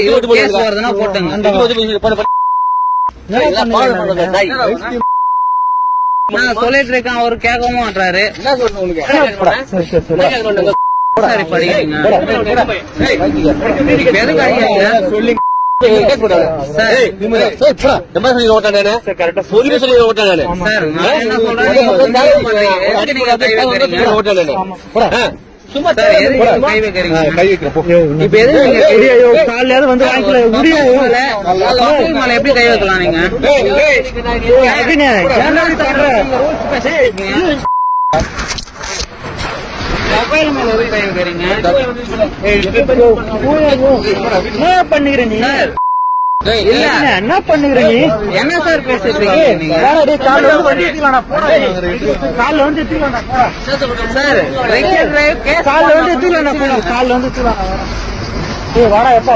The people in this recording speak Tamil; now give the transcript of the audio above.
இது கேஸ் வருதுன்னா போட்டுங்க. நான் சொல்லிட்டு இருக்கேன் அவரு கேட்கவும் மாட்டாரு சரி சும்மா கை வைக்கிறீங்க இப்ப எதுக்கு நீங்க கை- காலையாவது வந்து வாங்கிக்கல முடியும் மேல, எப்படி கை வைக்கலாம் நீங்க? மொபைல் மேல எதுக்கு கை வைக்கிறீங்க என்ன பண்ணுகிற? நீ என்ன சார் வந்து எடுத்துக்கலாம்டா, போடா. சார் வந்து வந்து வாடா எப்பா